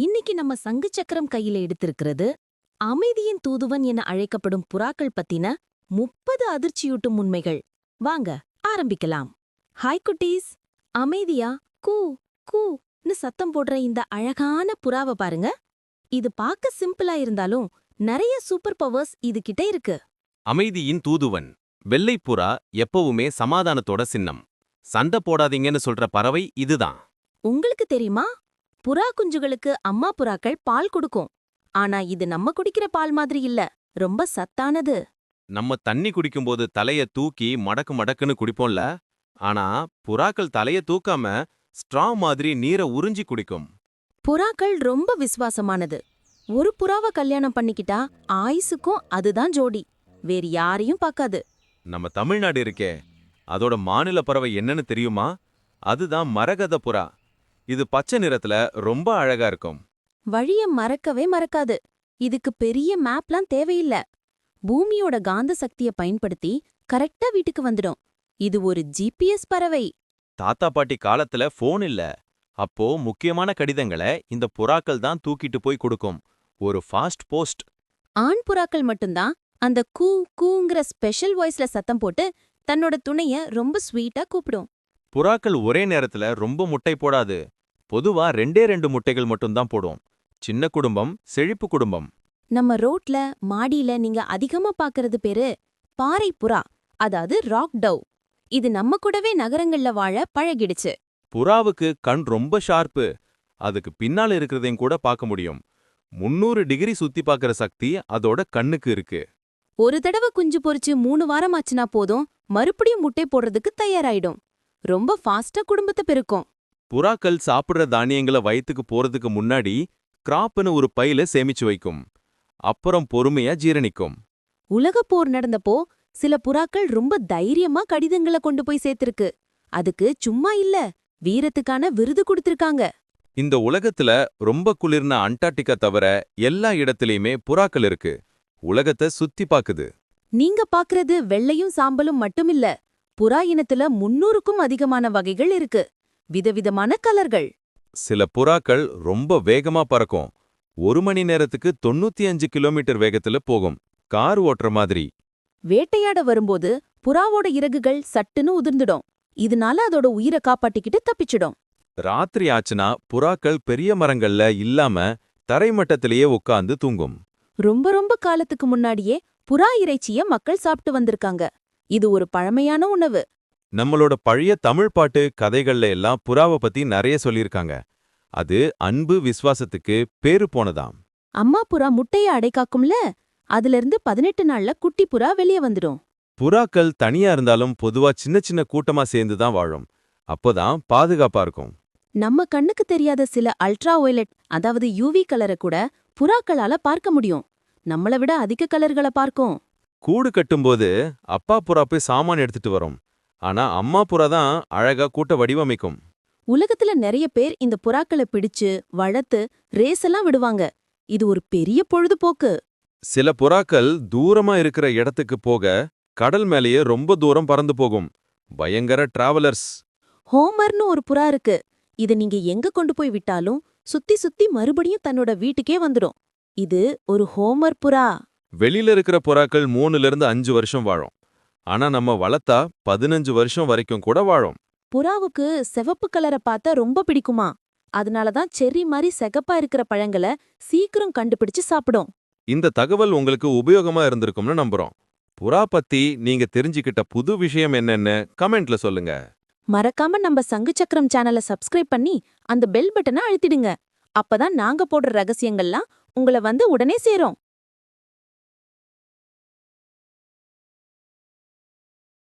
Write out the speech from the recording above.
இன்னைக்கு நம்ம சங்கு சக்கரம் கையில எடுத்திருக்கிறது அமைதியின் தூதுவன் என அழைக்கப்படும் புறாக்கள் பத்தின முப்பது அதிர்ச்சியூட்டும் உண்மைகள். வாங்க ஆரம்பிக்கலாம். ஹாய் குட்டீஸ். அமைதியா? கூ கூன்னு சத்தம் போடுற இந்த அழகான புறாவை பாருங்க. இது பார்க்க சிம்பிளா இருந்தாலும் நிறைய சூப்பர் பவர்ஸ் இது கிட்ட இருக்கு. அமைதியின் தூதுவன். வெள்ளைப்புறா எப்பவுமே சமாதானத்தோட சின்னம். சண்டை போடாதீங்கன்னு சொல்ற பறவை இதுதான். உங்களுக்கு தெரியுமா? புறா குஞ்சுகளுக்கு அம்மா புறாக்கள் பால் கொடுக்கும். ஆனா இது நம்ம குடிக்கிற பால் மாதிரி இல்ல. ரொம்ப சத்தானது. நம்ம தண்ணி குடிக்கும்போது தலைய தூக்கி மடக்கு மடக்குன்னு குடிப்போம்ல. ஆனா புறாக்கள் தலைய தூக்காம ஸ்ட்ரா மாதிரி நீரை உறிஞ்சி குடிக்கும். புறாக்கள் ரொம்ப விசுவாசமானது. ஒரு புறாவை கல்யாணம் பண்ணிக்கிட்டா ஆயுசுக்கும் அதுதான் ஜோடி. வேறு யாரையும் பார்க்காது. நம்ம தமிழ்நாடு இருக்கே. அதோட மாநில பறவை என்னன்னு தெரியுமா? அதுதான் மரகத புறா. இது பச்சை நிறத்துல ரொம்ப அழகா இருக்கும். வழிய மறக்கவே மறக்காது. இதுக்கு பெரிய மேப்லாம் தேவையில்ல. பூமியோட காந்த சக்திய பயன்படுத்தி கரெக்டா வீட்டுக்கு வந்துடும். இது ஒரு ஜிபிஎஸ் பறவை. தாத்தா பாட்டி காலத்துல ஃபோன் இல்ல. அப்போ முக்கியமான கடிதங்களை இந்த புறாக்கள் தான் தூக்கிட்டு போய் கொடுக்கும். ஒரு ஃபாஸ்ட் போஸ்ட் ஆண் புறாக்கள் மட்டும்தான். அந்த கூ கூங்கிற ஸ்பெஷல் வாய்ஸ்ல சத்தம் போட்டு தன்னோட துணைய ரொம்ப ஸ்வீட்டா கூப்பிடும். புறாக்கள் ஒரே நேரத்துல ரொம்ப முட்டை போடாது. பொதுவா ரெண்டே ரெண்டு முட்டைகள் மட்டும்தான் போடும் சின்ன குடும்பம் செழிப்பு குடும்பம். நம்ம ரோட்ல மாடியில நீங்க அதிகமா பாக்குறது பேரு பாறை புறா அதாவது ராக் டவ் இது நம்ம கூடவே நகரங்கள்ல வாழ பழகிடுச்சு. புறாவுக்கு கண் ரொம்ப ஷார்ப்பு அதுக்கு பின்னால இருக்கிறதையும் கூட பார்க்க முடியும். முன்னூறு டிகிரி சுத்தி பார்க்கற சக்தி அதோட கண்ணுக்கு இருக்கு. ஒரு தடவை குஞ்சு பொரிச்சு மூணு வாரம் ஆச்சுனா போதும் மறுபடியும் முட்டை போடுறதுக்கு தயாராயிடும். ரொம்ப ஃபாஸ்டா குடும்பத்தை பெருக்கும். புறாக்கள் சாப்பிடுற தானியங்களை வயித்துக்கு போறதுக்கு முன்னாடி கிராப்னு ஒரு பையில சேமிச்சு வைக்கும். அப்புறம் பொறுமையா ஜீரணிக்கும். உலகப் போர் நடந்தப்போ சில புறாக்கள் ரொம்ப தைரியமா கடிதங்களை கொண்டு போய் சேர்த்திருக்கு. அதுக்கு சும்மா இல்ல வீரத்துக்கான விருது கொடுத்திருக்காங்க. இந்த உலகத்துல ரொம்ப குளிர்ன அண்டார்டிகா தவிர எல்லா இடத்துலயுமே புறாக்கள் இருக்கு. உலகத்தை சுத்தி பாக்குது. நீங்க பாக்குறது வெள்ளையும் சாம்பலும் மட்டுமில்ல புறா இனத்துல முன்னூறுக்கும் அதிகமான வகைகள் இருக்கு. விதவிதமான கலர்கள். சில புறாக்கள் ரொம்ப வேகமா பறக்கும். ஒரு மணி நேரத்துக்கு தொண்ணூத்தி அஞ்சு கிலோமீட்டர் வேகத்துல போகும். கார் ஓட்டுற மாதிரி. வேட்டையாட வரும்போது புறாவோட இறகுகள் சட்டுன்னு உதிர்ந்துடும். இதனால அதோட உயிரை காப்பாட்டிக்கிட்டு தப்பிச்சிடும். ராத்திரி ஆச்சுனா புறாக்கள் பெரிய மரங்கள்ல இல்லாம தரைமட்டத்திலேயே உட்கார்ந்து தூங்கும். ரொம்ப ரொம்ப காலத்துக்கு முன்னாடியே புறா இறைச்சிய மக்கள் சாப்பிட்டு வந்திருக்காங்க. இது ஒரு பழமையான உணவு. நம்மளோட பழைய தமிழ் பாட்டு கதைகள்ல எல்லாம் புறாவை பத்தி நிறைய சொல்லியிருக்காங்க. அது அன்பு விசுவாசத்துக்கு பேரு போனதாம். அம்மா புறா முட்டைய அடைக்காக்கும்ல அதுல இருந்து பதினெட்டு நாள்ல குட்டி புறா வெளியே வந்துடும். புறாக்கள் தனியா இருந்தாலும் பொதுவா சின்ன சின்ன கூட்டமா சேர்ந்து தான் வாழும். அப்போதான் பாதுகாப்பா இருக்கும். நம்ம கண்ணுக்கு தெரியாத சில அல்ட்ரா வயலட் அதாவது யூவி கலரை கூட புறாக்களால பார்க்க முடியும். நம்மள விட அதிக கலர்களை பார்க்கும். கூடு கட்டும்போது அப்பா புறா போய் சாமான் எடுத்துட்டு வரும். ஆனா அம்மா புறா தான் அழகா கூட்ட வடிவமைக்கும். உலகத்துல நிறைய பேர் இந்த புறாக்களை பிடிச்சு வளர்த்து ரேஸ் எல்லாம் விடுவாங்க. இது ஒரு பெரிய பொழுதுபோக்கு. சில புறாக்கள் தூரமா இருக்கிற இடத்துக்கு போக கடல் மேலேயே ரொம்ப தூரம் பறந்து போகும். பயங்கர டிராவலர்ஸ் ஹோமர்னு ஒரு புறா இருக்கு. இத நீங்க எங்க கொண்டு போய் விட்டாலும் சுத்தி சுத்தி மறுபடியும் தன்னோட வீட்டுக்கே வந்துடும். இது ஒரு ஹோமர் புறா. வெளியில இருக்கிற புறாக்கள் மூணுல இருந்து அஞ்சு வருஷம் வாழும். ஆனா நம்ம வளர்த்தா பதினஞ்சு வருஷம் வரைக்கும் கூட வாழும். புறாவுக்கு சிவப்பு கலரை பார்த்தா ரொம்ப பிடிக்குமா? அதனாலதான் செர்ரி மாதிரி செகப்பா இருக்கிற பழங்களை சீக்கிரம் கண்டுபிடிச்சு சாப்பிடும். இந்த தகவல் உங்களுக்கு உபயோகமா இருந்திருக்கும்னு நம்புறோம். புறா பத்தி நீங்க தெரிஞ்சுக்கிட்ட புது விஷயம் என்னன்னு கமெண்ட்ல சொல்லுங்க. மறக்காம நம்ம சங்கு சக்கரம் சேனலை சப்ஸ்கிரைப் பண்ணி அந்த பெல் பட்டனை அழுத்திடுங்க. அப்பதான் நாங்க போடுற ரகசியங்கள்லாம் உங்களை வந்து உடனே சேரும்.